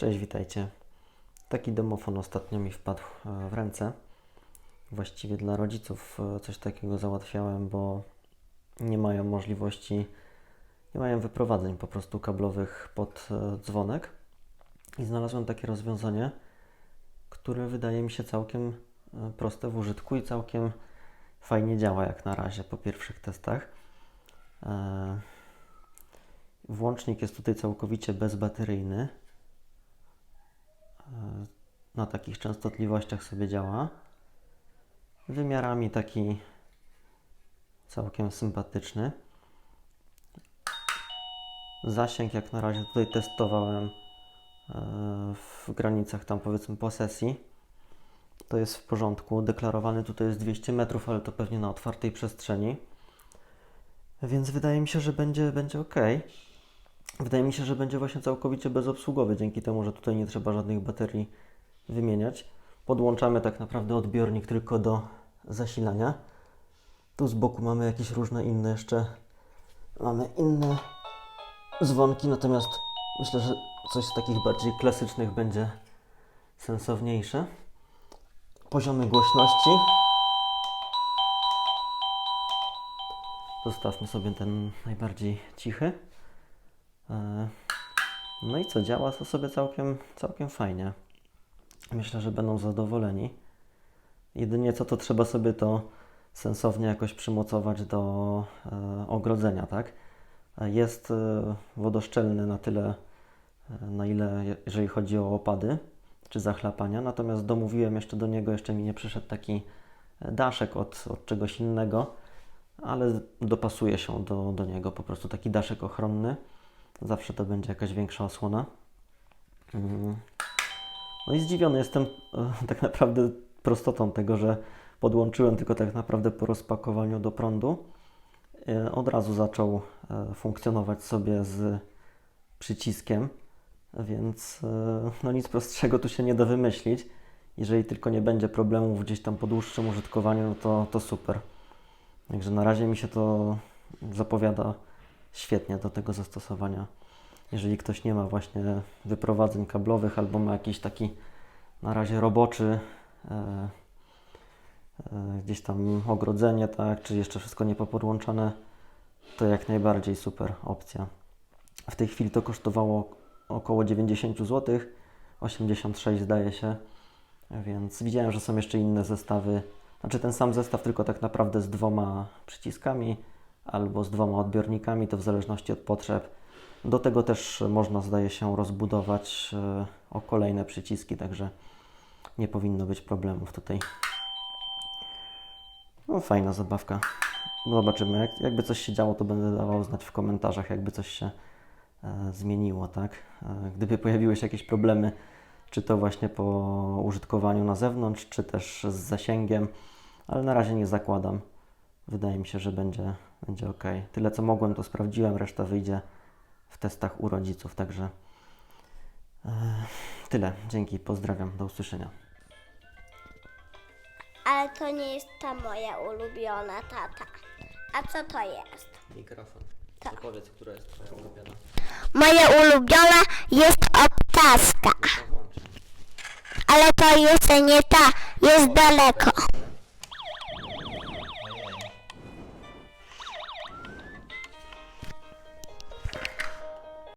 Cześć, witajcie. Taki domofon ostatnio mi wpadł e, w ręce. Właściwie dla rodziców e, coś takiego załatwiałem, bo nie mają możliwości, nie mają wyprowadzeń po prostu kablowych pod e, dzwonek. I znalazłem takie rozwiązanie, które wydaje mi się całkiem proste w użytku i całkiem fajnie działa jak na razie po pierwszych testach. Włącznik jest tutaj całkowicie bezbateryjny. E, Na takich częstotliwościach sobie działa. Wymiarami taki całkiem sympatyczny. Zasięg jak na razie tutaj testowałem e, w granicach tam powiedzmy posesji. To jest w porządku. Deklarowany tutaj jest 200 metrów, ale to pewnie na otwartej przestrzeni. Więc wydaje mi się, że będzie, będzie ok. Wydaje mi się, że będzie właśnie całkowicie bezobsługowy, dzięki temu, że tutaj nie trzeba żadnych baterii wymieniać. Podłączamy tak naprawdę odbiornik tylko do zasilania. Tu z boku mamy jakieś różne inne jeszcze. Mamy inne dzwonki, natomiast myślę, że coś z takich bardziej klasycznych będzie sensowniejsze. Poziomy głośności. Zostawmy sobie ten najbardziej cichy. E, No i co, działa to sobie całkiem, całkiem fajnie. Myślę, że będą zadowoleni. Jedynie co to trzeba sobie to sensownie jakoś przymocować do e, ogrodzenia, tak? E, Jest e, wodoszczelny na tyle, e, na ile je- jeżeli chodzi o opady czy zachlapania, natomiast domówiłem jeszcze do niego, jeszcze mi nie przyszedł taki e, daszek od, od czegoś innego, ale dopasuje się do, do niego po prostu taki daszek ochronny. Zawsze to będzie jakaś większa osłona. Mm. No i zdziwiony jestem e, tak naprawdę prostotą tego, że podłączyłem tylko tak naprawdę po rozpakowaniu do prądu. E, Od razu zaczął e, funkcjonować sobie z przyciskiem, więc no nic prostszego tu się nie da wymyślić. Jeżeli tylko nie będzie problemów gdzieś tam po dłuższym użytkowaniu, no to, to super. Także na razie mi się to zapowiada świetnie do tego zastosowania. Jeżeli ktoś nie ma właśnie wyprowadzeń kablowych albo ma jakiś taki na razie roboczy e, e, gdzieś tam ogrodzenie, tak, czy jeszcze wszystko nie popodłączane, to jak najbardziej super opcja. W tej chwili to kosztowało około 90 zł, 86 zdaje się, więc widziałem, że są jeszcze inne zestawy, znaczy ten sam zestaw, tylko tak naprawdę z dwoma przyciskami albo z dwoma odbiornikami, to w zależności od potrzeb. Do tego też można, zdaje się, rozbudować e, o kolejne przyciski, także nie powinno być problemów tutaj. No fajna zabawka. Zobaczymy, jak, jakby coś się działo, to będę dawał znać w komentarzach, jakby coś się e, zmieniło, tak? E, gdyby pojawiły się jakieś problemy, czy to właśnie po użytkowaniu na zewnątrz, czy też z zasięgiem, ale na razie nie zakładam. Wydaje mi się, że będzie, będzie ok. Tyle co mogłem, to sprawdziłem, reszta wyjdzie w testach u rodziców, także e, tyle. Dzięki, pozdrawiam, do usłyszenia. Ale to nie jest ta moja ulubiona tata. A co to jest? Mikrofon. Tak. Powiedz, która jest twoja ulubiona. Moja ulubiona jest obcaska. Ale to jest nie ta, jest daleko.